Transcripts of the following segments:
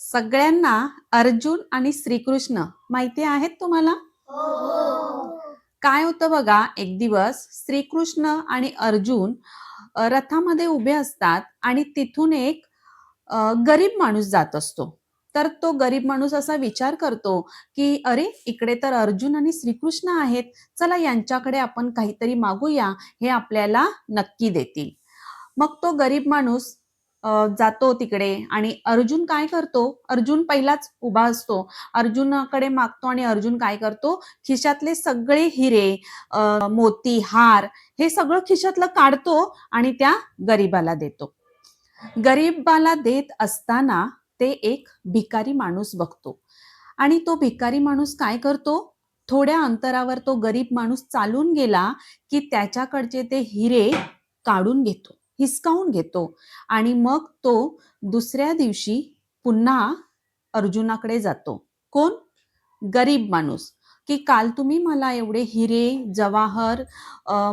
सगळ्यांना अर्जुन आणि श्रीकृष्ण माहिती आहेत तुम्हाला? काय होतं बघा एक दिवस श्रीकृष्ण आणि अर्जुन रथामध्ये उभे असतात आणि तिथून एक गरीब माणूस जात असतो. तर तो गरीब माणूस असा विचार करतो की अरे इकडे तर अर्जुन आणि श्रीकृष्ण आहेत. चला यांच्याकडे आपण काहीतरी मागूया. हे आपल्याला नक्की देतील. मग तो गरीब माणूस जातो तिकडे आणि अर्जुन काय करतो? अर्जुन पहिलाच उभा असतो. अर्जुनाकडे मागतो आणि अर्जुन काय करतो? खिशातले सगळे हिरे मोती हार हे सगळं खिशातलं काढतो आणि त्या गरीबाला देतो. गरीबाला देत असताना ते एक भिकारी माणूस बघतो. आणि तो भिकारी माणूस काय करतो? थोड्या अंतरावर तो गरीब माणूस चालून गेला की त्याच्याकडचे ते हिरे काढून घेतो. हिसकावून घेतो. आणि मग तो दुसऱ्या दिवशी पुन्हा अर्जुनाकडे जातो. कोण? गरीब माणूस. की काल तुम्ही मला एवढे हिरे जवाहर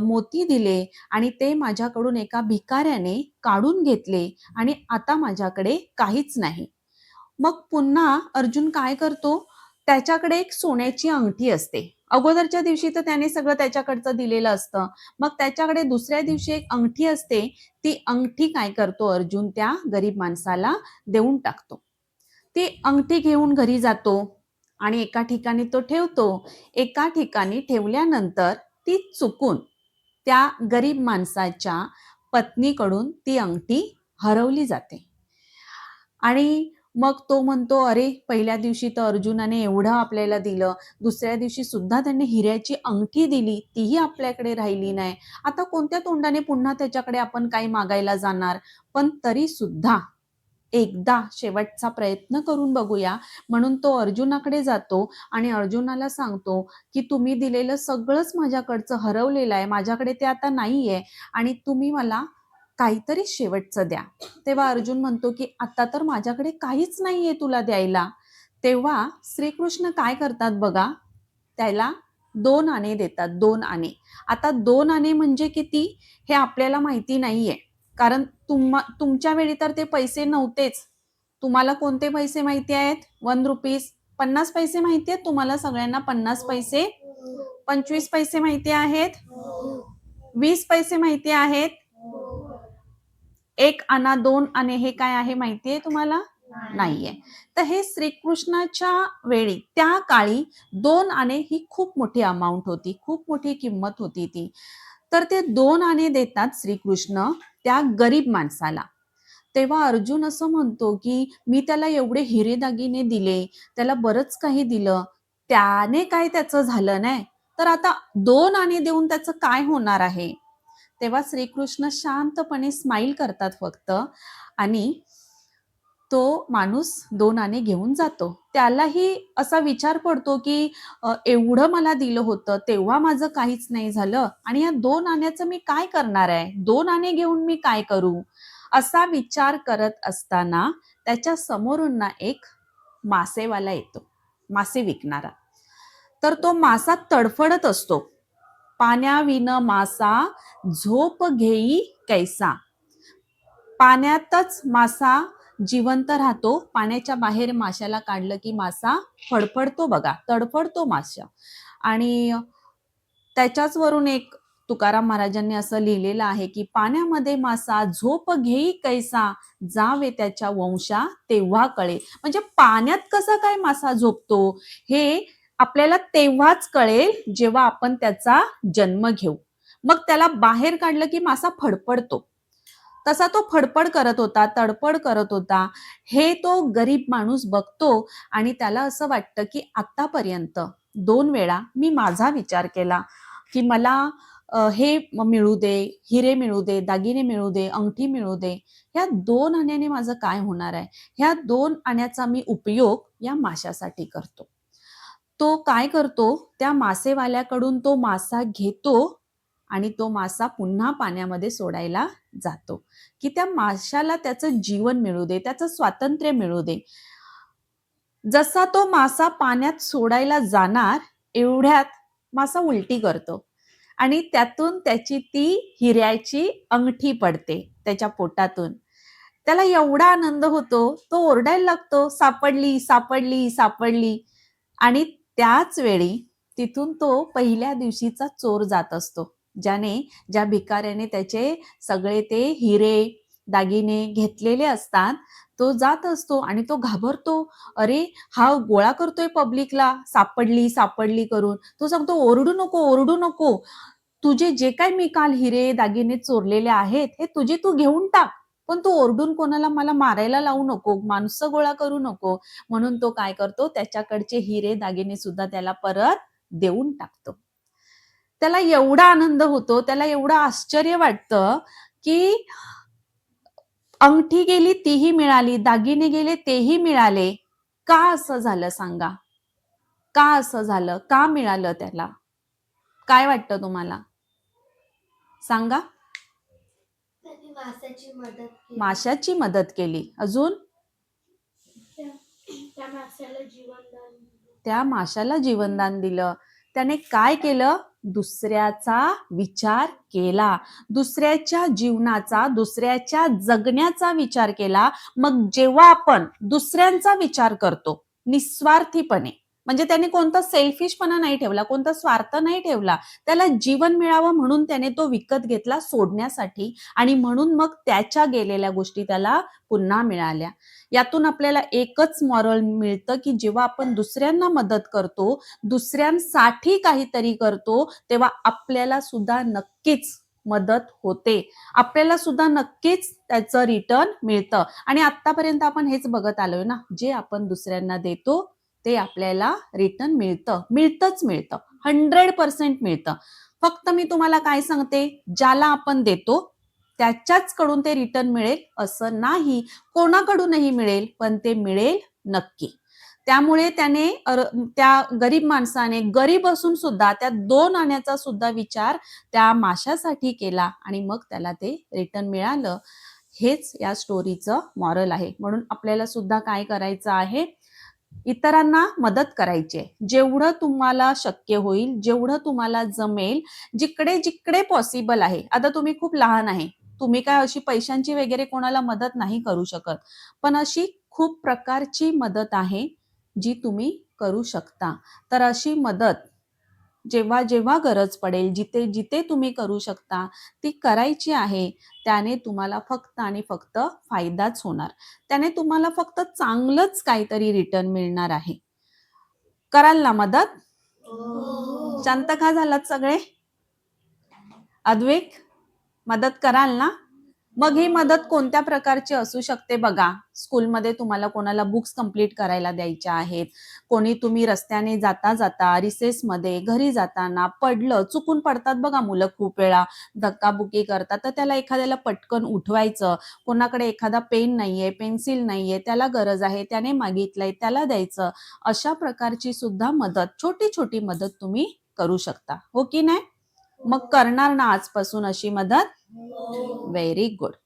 मोती दिले आणि ते माझ्याकडून एका भिकाऱ्याने काढून घेतले आणि आता माझ्याकडे काहीच नाही. मग पुन्हा अर्जुन काय करतो? त्याच्याकडे एक सोन्याची अंगठी असते. अगोदरच्या दिवशी तर त्याने सगळं त्याच्याकडचं दिलेलं असतं. मग त्याच्याकडे दुसऱ्या दिवशी एक अंगठी असते ती अंगठी काय करतो अर्जुन? त्या गरीब माणसाला देऊन टाकतो. ती अंगठी घेऊन घरी जातो आणि एका ठिकाणी तो ठेवतो. एका ठिकाणी ठेवल्यानंतर ती चुकून त्या गरीब माणसाच्या पत्नीकडून ती अंगठी हरवली जाते. आणि मग तो म्हणतो अरे पहिल्या दिवशी तर अर्जुनाने एवढं आपल्याला दिलं. दुसऱ्या दिवशी सुद्धा त्यांनी हिऱ्याची अंगठी दिली. तीही आपल्याकडे राहिली नाही. आता कोणत्या तोंडाने पुन्हा त्याच्याकडे आपण काही मागायला जाणार? पण तरी सुद्धा एकदा शेवटचा प्रयत्न करून बघूया. म्हणून तो अर्जुनाकडे जातो आणि अर्जुनाला सांगतो की तुम्ही दिलेलं सगळंच माझ्याकडचं हरवलेलं आहे. माझ्याकडे ते आता नाहीये आणि तुम्ही मला काहीतरी शेवटचं द्या. तेव्हा अर्जुन म्हणतो की आता तर माझ्याकडे काहीच नाहीये तुला द्यायला. तेव्हा श्रीकृष्ण काय करतात बघा त्याला दोन आणे देतात दोन आणे. आता दोन आणे म्हणजे किती? हे आपल्याला माहिती नाहीये. कारण तुम्हा तुमच्या वेळी तर ते पैसे नव्हतेच. तुम्हाला कोणते पैसे माहिती आहेत? One rupees. पन्नास पैसे माहिती आहेत तुम्हाला सगळ्यांना? पन्नास पैसे. पंचवीस पैसे माहिती आहेत. वीस पैसे माहिती आहेत. एक आणा दोन आणे हे काय आहे माहिती आहे तुम्हाला? नाहीये. तर हे श्रीकृष्णाच्या वेळी त्या काळी दोन आणे ही खूप मोठी अमाऊंट होती खूप मोठी किंमत होती ती. तर ते दोन आणे देतात श्रीकृष्ण त्या गरीब माणसाला. तेव्हा अर्जुन असं म्हणतो की मी त्याला एवढे हिरे दागिने दिले त्याला बरंच काही दिलं त्याने काय त्याचं झालं नाही? तर आता दोन आणे देऊन त्याचं काय होणार आहे? तेव्हा श्रीकृष्ण शांतपणे स्माईल करतात फक्त. आणि तो माणूस दोन आणे घेऊन जातो. त्यालाही असा विचार पडतो की एवढं मला दिलं होतं तेव्हा माझं काहीच नाही झालं. आणि या दोन आण्याचं मी काय करणार आहे? दोन आणे घेऊन मी काय करू? असा विचार करत असताना त्याच्या समोरून ना एक मासेवाला येतो. मासे विकणारा. तर तो मासा तडफडत असतो. पाण्याविन मासा झोप घेई कैसा? पाण्यातच मासा जिवंत राहतो. पाण्याच्या बाहेर माशाला काढलं की मासा फडफडतो बघा तडफडतो मासा आणि त्याच्याच वरून एक तुकाराम महाराजांनी असं लिहिलेलं आहे की पाण्यामध्ये मासा झोप घेई कैसा जावे त्याच्या वंशा तेव्हा कळे. म्हणजे पाण्यात कसा काय मासा झोपतो? हे आपल्याला तेव्हाच कळेल जेव्हा आपण त्याचा जन्म घेऊ. मग त्याला बाहेर काढलं की मासा फडफडतो. तसा तो फडफड करत होता तडफड करत होता. हे तो गरीब माणूस बघतो आणि त्याला असं वाटतं की आतापर्यंत दोन वेळा मी माझा विचार केला की मला हे मिळू दे हिरे मिळू दे दागिने मिळू दे अंगठी मिळू दे. ह्या दोन आण्याने माझं काय होणार आहे? ह्या दोन आण्याचा मी उपयोग या माशासाठी करतो. तो काय करतो? त्या मासेवाल्याकडून तो मासा घेतो आणि तो मासा पुन्हा पाण्यामध्ये सोडायला जातो. की त्या माशाला त्याचं जीवन मिळू दे त्याचं स्वातंत्र्य मिळू दे. जसा तो मासा पाण्यात सोडायला जाणार एवढ्यात मासा उलटी करतो. आणि त्यातून त्याची ती हिऱ्याची अंगठी पडते त्याच्या पोटातून. त्याला एवढा आनंद होतो तो ओरडायला लागतो सापडली सापडली सापडली. आणि त्याच वेळी तिथून तो पहिल्या दिवशीचा चोर जात असतो ज्याने ज्या भिकाऱ्याने त्याचे सगळे ते हिरे दागिने घेतलेले असतात तो जात असतो आणि तो घाबरतो. अरे हा गोळा करतोय पब्लिकला सापडली सापडली करून. तो सांगतो ओरडू नको ओरडू नको. तुझे जे काय मी काल हिरे दागिने चोरलेले आहेत हे तुझे तू घेऊन टाक. पण तू ओरडून कोणाला मला मारायला लावू नको माणसं गोळा करू नको. म्हणून तो काय करतो त्याच्याकडचे हिरे दागिने सुद्धा त्याला परत देऊन टाकतो. त्याला एवढा आनंद होतो त्याला एवढं आश्चर्य वाटतं की अंगठी गेली तीही मिळाली दागिने गेले तेही मिळाले. का असं झालं सांगा? का असं झालं? का मिळालं त्याला? काय वाटतं तुम्हाला? सांगा. मासाची मदत केली. माशाची मदत केली. अजून? त्या- माशाला जीवनदान. त्या माशाला जीवनदान दिलं. त्याने काय केलं? दुसऱ्याचा विचार केला. दुसऱ्याच्या जीवनाचा दुसऱ्याच्या जगण्याचा विचार केला. मग जेव्हा आपण दुसऱ्यांचा विचार करतो निस्वार्थीपणे म्हणजे त्याने कोणता सेल्फिशपणा नाही ठेवला कोणता स्वार्थ नाही ठेवला त्याला जीवन मिळावं म्हणून त्याने तो विकत घेतला सोडण्यासाठी आणि म्हणून मग त्याच्या गेलेल्या गोष्टी त्याला पुन्हा मिळाल्या. यातून आपल्याला एकच मॉरल मिळतं की जेव्हा आपण दुसऱ्यांना मदत करतो दुसऱ्यांसाठी काहीतरी करतो तेव्हा आपल्याला सुद्धा नक्कीच मदत होते. आपल्याला सुद्धा नक्कीच त्याचं रिटर्न मिळतं. आणि आतापर्यंत आपण हेच बघत आलोय ना जे आपण दुसऱ्यांना देतो ते आपल्याला रिटर्न मिळतं मिळतंच मिळतं. हंड्रेड पर्सेंट मिळतं. फक्त मी तुम्हाला काय सांगते ज्याला आपण देतो त्याच्याच कडून ते रिटर्न मिळेल असं नाही. कोणाकडूनही मिळेल पण ते मिळेल नक्की. त्यामुळे त्याने त्या गरीब माणसाने गरीब असून सुद्धा त्या दोन आण्याचा सुद्धा विचार त्या माशासाठी केला आणि मग त्याला ते रिटर्न मिळालं. हेच या स्टोरीचं मॉरल आहे. म्हणून आपल्याला सुद्धा काय करायचं आहे इतरांना मदत करायची आहे. जेवढं तुम्हाला शक्य होईल जेवढं तुम्हाला जमेल जिकडे जिकडे पॉसिबल आहे. आता तुम्ही खूप लहान आहे. तुम्ही काय अशी पैशांची वगैरे कोणाला मदत नाही करू शकत. पण अशी खूप प्रकारची मदत आहे जी तुम्ही करू शकता. तर अशी मदत जेव्हा जेव्हा गरज पडेल जिथे जिथे तुम्ही करू शकता ती करायची आहे त्याने तुम्हाला फक्त आणि फक्त फायदाच होणार. त्याने तुम्हाला फक्त चांगलंच काहीतरी रिटर्न मिळणार आहे. कराल ना मदत? हो. शांत का झालात सगळे? अद्विक मदत कराल ना? मग ही मदत कोणत्या प्रकारची असू शकते बघा? स्कूलमध्ये तुम्हाला कोणाला बुक्स कंप्लीट करायला द्यायच्या आहेत. कोणी तुम्ही रस्त्याने जाता जाता रिसेसमध्ये घरी जाताना पडलं चुकून पडतात बघा मुलं खूप वेळा. धक्काबुक्की करतात तर त्याला एखाद्याला पटकन उठवायचं. कोणाकडे एखादा पेन नाहीये पेन्सिल नाहीये त्याला गरज आहे त्याने मागितलंय त्याला द्यायचं. अशा प्रकारची सुद्धा मदत छोटी छोटी मदत तुम्ही करू शकता. हो की नाही? मग करणार ना आजपासून अशी मदत? Very good.